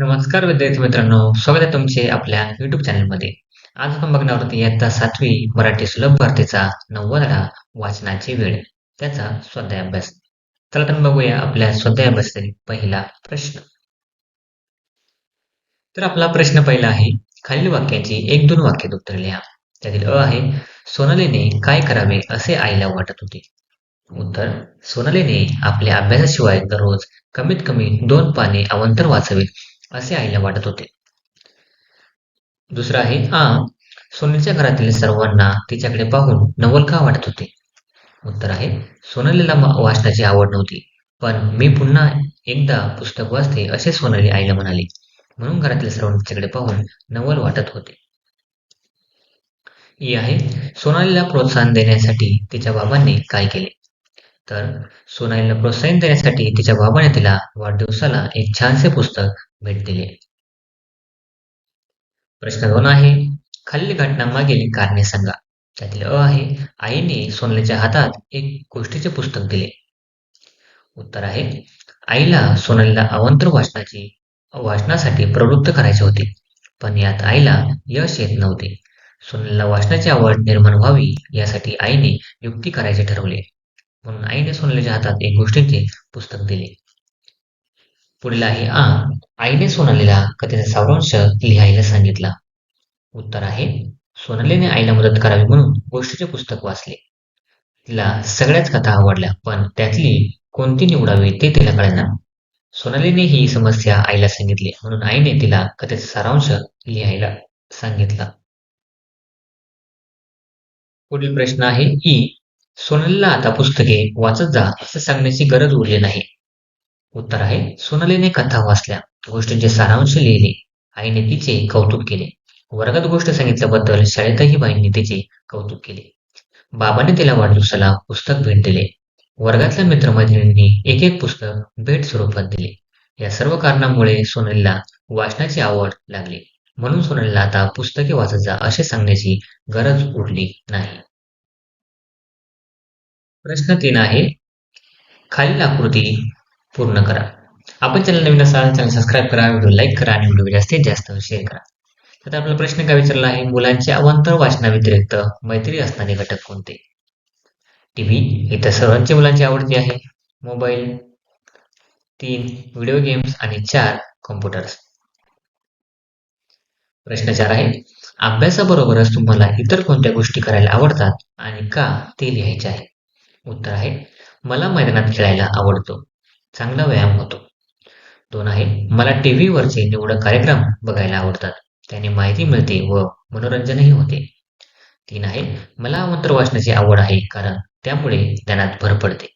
नमस्कार विद्यार्थी मित्रांनो स्वागत आहे तुमचे आपल्या युट्यूब चॅनलमध्ये आज आपण बघणार आहोत इयत्ता सातवी मराठी सुलभ भारतीचा नव्वदला वाचनाची वेळ त्याचा स्वाध्याय अभ्यास चला तर बघूया आपल्या स्वाध्याय अभ्यासातील पहिला प्रश्न. तर आपला प्रश्न पहिला आहे खालील वाक्याची एक दोन वाक्यात उत्तर लिहा. त्यातील अ आहे सोनालीने काय करावे असे आईला वाटत होते. उत्तर सोनालीने आपल्या अभ्यासाशिवाय दररोज कमीत कमी दोन पाने अवंतर वाचावीत. असे आईला वाटत होते. दुसरं आहे आ सोनीच्या घरातील सर्वांना तिच्याकडे पाहून नवल का वाटत होते? उत्तर आहे सोनालीला वाचण्याची वाचनाची आवड नव्हती पण मी पुन्हा एकदा पुस्तक वाचते असे सोनाली आईला म्हणाली. म्हणून घरातील सर्वांना तिच्याकडे पाहून नवल वाटत होते. ई आहे सोनालीला प्रोत्साहन देण्यासाठी तिच्या बाबांनी काय केले? तर सोनालीला प्रोत्साहन देण्यासाठी तिच्या बाबाने तिला वाढदिवसाला एक छानसे पुस्तक भेट दिले प्रश्न दोन आहे खालील घटनामागील कारणे सांगा. त्यातील अ आहे आईने सोनालीच्या हातात एक गोष्टीचे पुस्तक दिले. उत्तर आहे आईला सोनालीला अवंतर वाचनाची वाचनासाठी प्रवृत्त करायचे होते पण यात आईला यश येत नव्हते. सोनलला वाचनाची आवड निर्माण व्हावी यासाठी आईने युक्ती करायचे ठरवले. म्हणून आईने सोनालीच्या हातात एक गोष्टीचे पुस्तक दिले. पुढील आहे आ आईने सोनालीला कथेचा सारांश लिहायला सांगितला. उत्तर आहे सोनालीने आईला मदत करावी म्हणून गोष्टीचे पुस्तक वाचले. तिला सगळ्याच कथा आवडल्या पण त्यातली कोणती निवडावी ते तिला कळेना. सोनालीने ही समस्या आईला सांगितली म्हणून आईने तिला कथेचा सारांश लिहायला सांगितला. पुढील प्रश्न आहे ई सोनालीला आता पुस्तके वाचत जा असं सांगण्याची गरज उरली नाही. उत्तर आहे सोनालीने कथा वाचल्या. गोष्टींचे सारांश लिहिले. आईने तिचे कौतुक केले. वर्गात गोष्ट सांगितल्याबद्दल शाळेतही बाईंनी तिचे कौतुक केले. बाबाने तिला वाढदिवसाला पुस्तक भेट दिले. वर्गातल्या मित्रमैत्रिणींनी एक एक पुस्तक भेट स्वरूपात दिले. या सर्व कारणामुळे सोनालीला वाचनाची आवड लागली. म्हणून सोनालीला आता पुस्तके वाचत जा असे सांगण्याची गरज उरली नाही. प्रश्न तीन आहे खालील आकृती पूर्ण करा. आपण चॅनल नवीन असाल चॅनल सबस्क्राईब करा व्हिडिओ लाईक करा आणि व्हिडिओ जास्तीत जास्त शेअर करा. तर आपला प्रश्न काय विचारला आहे? मुलांच्या अवांतर वाचनाव्यतिरिक्त मैत्री असणारे घटक कोणते? टीव्ही इतर सर्वांची मुलांची आवडती आहे. मोबाईल तीन व्हिडिओ गेम्स आणि चार कॉम्प्युटर्स प्रश्न चार आहे अभ्यासाबरोबरच तुम्हाला इतर कोणत्या गोष्टी करायला आवडतात आणि का ते लिहायचे आहे? उत्तर आहे मला मैदानात खेळायला आवडतो. चांगला व्यायाम होतो. दोन आहे मला टी व्हीवरचे निवडक कार्यक्रम बघायला आवडतात. त्याने माहिती मिळते व मनोरंजनही होते. तीन आहे मला मंत्र वाचण्याची आवड आहे कारण त्यामुळे ज्ञानात भर पडते.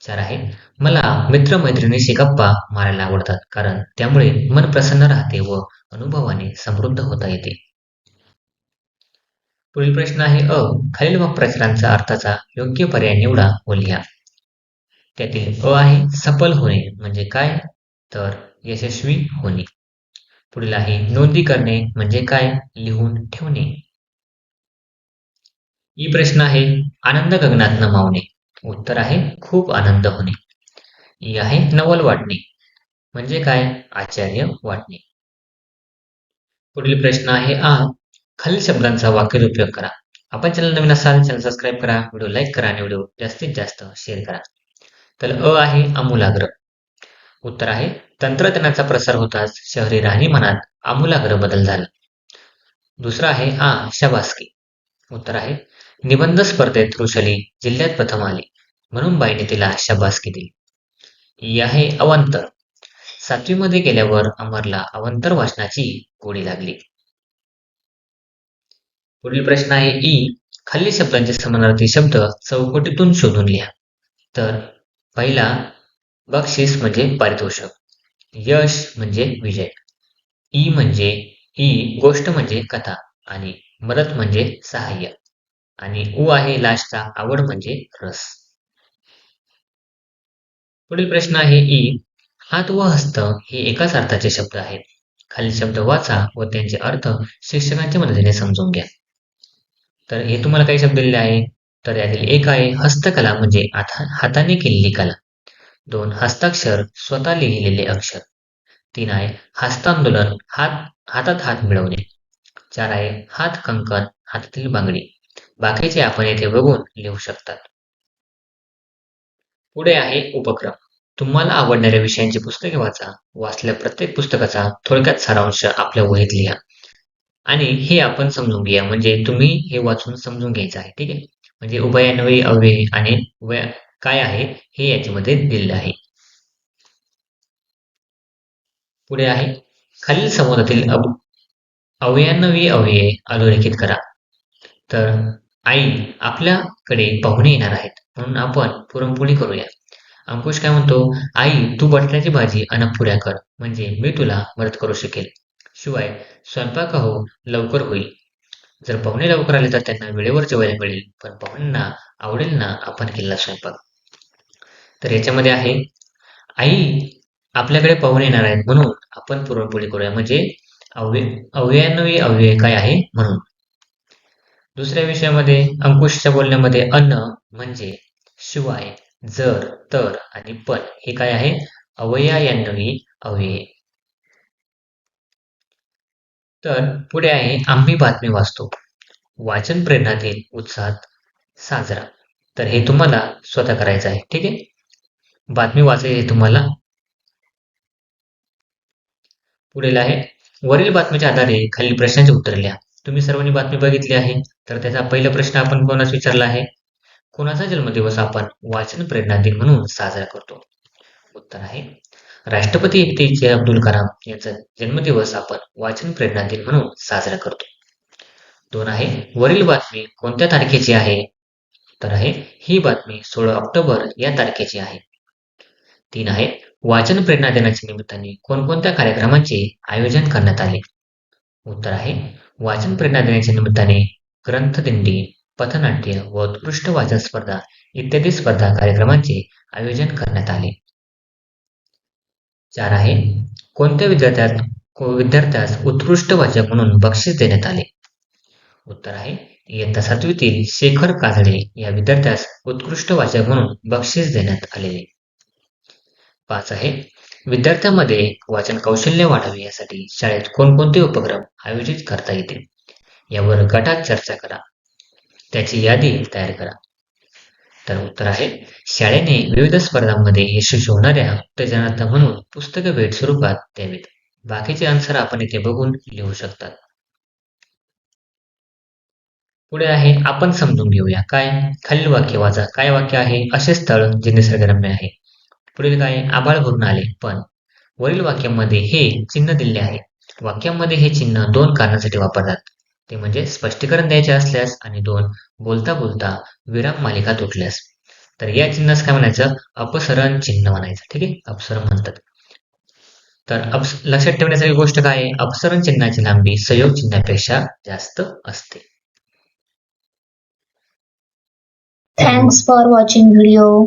चार आहे मला मित्रमैत्रिणीशी गप्पा मारायला आवडतात कारण त्यामुळे मन प्रसन्न राहते व अनुभवाने समृद्ध होता येते. पुढील प्रश्न आहे अ खालील वाक्प्रचारांचा अर्थाचा योग्य पर्याय निवडा व लिहा. त्यातील अ आहे सफल होणे. म्हणजे काय? तर यशस्वी होणे. पुढील आहे नोंदी करणे. म्हणजे काय? लिहून ठेवणे. ई प्रश्न आहे आनंद गगनात नमावणे. उत्तर आहे खूप आनंद होणे. ई आहे नवल वाटणे. म्हणजे काय? आचार्य वाटणे. पुढील प्रश्न आहे आ खालील शब्दांचा वाक्य उपयोग करा. आपण चॅनल नवीन असाल चॅनल सबस्क्राईब करा. व्हिडिओ लाईक करा आणि व्हिडिओ जास्तीत जास्त शेअर करा. तर अ आहे आमूलाग्र. उत्तर आहे तंत्रज्ञानाचा प्रसार होताच शहरी राहणीमानात आमूलाग्र बदल झाला. दुसरा आहे आ शाबासकी. उत्तर आहे निबंध स्पर्धेत ऋषली जिल्ह्यात प्रथम आली म्हणून बाईने तिला शाबासकी दिली. ई आहे अवांतर. सातवीमध्ये गेल्यावर अमरला अवांतर वाचनाची गोडी लागली. पुढील प्रश्न आहे ई खालील शब्दांचे समानार्थी शब्द चौकटीतून शोधून लिहा. तर पहिला बक्षीस म्हणजे पारितोषक. यश म्हणजे विजय. ई म्हणजे ई गोष्ट म्हणजे कथा आणि मदत म्हणजे सहाय्य. आणि उ आहे लास्टचा आवड म्हणजे रस. पुढील प्रश्न आहे ई. हात व हस्त हे एकाच अर्थाचे शब्द आहेत. खालील शब्द वाचा व त्यांचे अर्थ शिक्षकांच्या मदतीने समजून घ्या. तर हे तुम्हाला काही शब्द दिलेले आहे तर यातील एक आहे हस्तकला म्हणजे हाताने केलेली कला. दोन हस्ताक्षर स्वतः लिहिलेले अक्षर. तीन आहे हस्तांदोलन हात हातात हात मिळवणे. चार आहे हात कंकण हातातील बांगडी. बाकीचे आपण येथे बघून लिहू शकतात. पुढे आहे उपक्रम. तुम्हाला आवडणाऱ्या विषयांची पुस्तके वाचा. वाचल्या प्रत्येक पुस्तकाचा थोडक्यात सारांश आपल्या वहीत लिहा. आणि हे आपण समजून घ्या म्हणजे तुम्ही हे वाचून समजून घ्यायचं आहे. ठीक आहे? म्हणजे उभयान्वयी अव्यय आणि उभय काय आहे? हे याच्यामध्ये दिलेलं आहे. पुढे आहे. खालील संवादातील अवयान्नवी अव्यय अधोरेखित करा. तर आई आपल्याकडे पाहुणे येणार आहेत. म्हणून आपण पुरणपोळी करूया. अंकुश काय म्हणतो? आई तू बटाट्याची भाजी अनपुऱ्या कर. म्हणजे मी तुला मदत करू शकेल. शिवाय स्वयंपाक हो लवकर होईल. जर पाहुणे लवकर आले तर त्यांना वेळेवर जेवायला मिळेल पण पाहुण्यांना आवडेल ना आपण केलेला स्वयंपाक. तर याच्यामध्ये आहे आई आपल्याकडे पाहुणे येणार आहेत म्हणून आपण पुरणपोळी करूया. म्हणजे अव्यय अव्ययान्वयी अव्यय काय आहे म्हणून. दुसऱ्या विषयामध्ये अंकुशच्या बोलण्यामध्ये अन्न म्हणजे शिवाय जर तर आणि पण हे काय आहे? अवयान्वयी अव्यय. तर पुढे आहे आम्ही बातमी वाचतो. वाचन प्रेरणा दिन उत्साहात साजरा. तर हे तुम्हाला स्वतः करायचं आहे ठीक आहे? बातमी वाचायची तुम्हाला. पुढील आहे वरील बातमीच्या आधारे खालील प्रश्नांची उत्तर लिहा. तुम्ही सर्वांनी बातमी बघितली आहे तर त्याचा पहिला प्रश्न आपण कोणास विचारला आहे? कोणाचा जन्मदिवस आपण वाचन प्रेरणा दिन म्हणून साजरा करतो? उत्तर आहे राष्ट्रपती ए जे अब्दुल कलाम यांचा जन्मदिवस आपण वाचन प्रेरणा दिन म्हणून साजरा करतो. दोन आहे वरील बातमी कोणत्या तारखेची आहे? तर आहे ही बातमी सोळा ऑक्टोबर या तारखेची आहे. तीन आहे वाचन प्रेरणा दिनाच्या निमित्ताने कोणकोणत्या कार्यक्रमांचे आयोजन करण्यात आले? उत्तर आहे वाचन प्रेरणा दिनाच्या निमित्ताने ग्रंथदिंडी पथनाट्य व उत्कृष्ट वाचन स्पर्धा इत्यादी स्पर्धा कार्यक्रमांचे आयोजन करण्यात आले. चार आहे. कोणत्या विद्यार्थ्यात विद्यार्थ्यास उत्कृष्ट वाचक म्हणून बक्षीस देण्यात आले? उत्तर आहे इयत्ता सातवीतील शेखर काजळे या विद्यार्थ्यास उत्कृष्ट वाचक म्हणून बक्षीस देण्यात आलेले. पाच आहे विद्यार्थ्यांमध्ये वाचन कौशल्य वाढावे यासाठी शाळेत कोणकोणते उपक्रम आयोजित करता येतील? यावर गटात चर्चा करा. त्याची यादी तयार करा. तर उत्तर आहे. शाळेने विविध स्पर्धांमध्ये यशस्वी होणाऱ्या उत्तेजनार्थ म्हणून पुस्तकं भेट स्वरूपात द्यावीत. बाकीचे आन्सर आपण इथे बघून लिहू शकतात. पुढे आहे आपण समजून घेऊया काय? खालील वाक्य वाचा. काय वाक्य आहे? असे स्थळ जे निसर्गरम्य आहे. पुढील काय? आबाळ भरून आले. पण वरील वाक्यामध्ये हे चिन्ह दिले आहे. वाक्यामध्ये हे चिन्ह दोन कारणासाठी वापरतात. ते म्हणजे स्पष्टीकरण द्यायचे असल्यास आणि दोन बोलता बोलता विराम मालिका तुटल्यास. तर या चिन्हास काय म्हणायचं? अपसरण चिन्ह म्हणायचं ठीक आहे? अपसरण म्हणतात. तर अप्स लक्षात ठेवण्यासारखी गोष्ट काय आहे? अपसरण चिन्हाची लांबी संयोग चिन्हापेक्षा जास्त असते. Thanks for watching video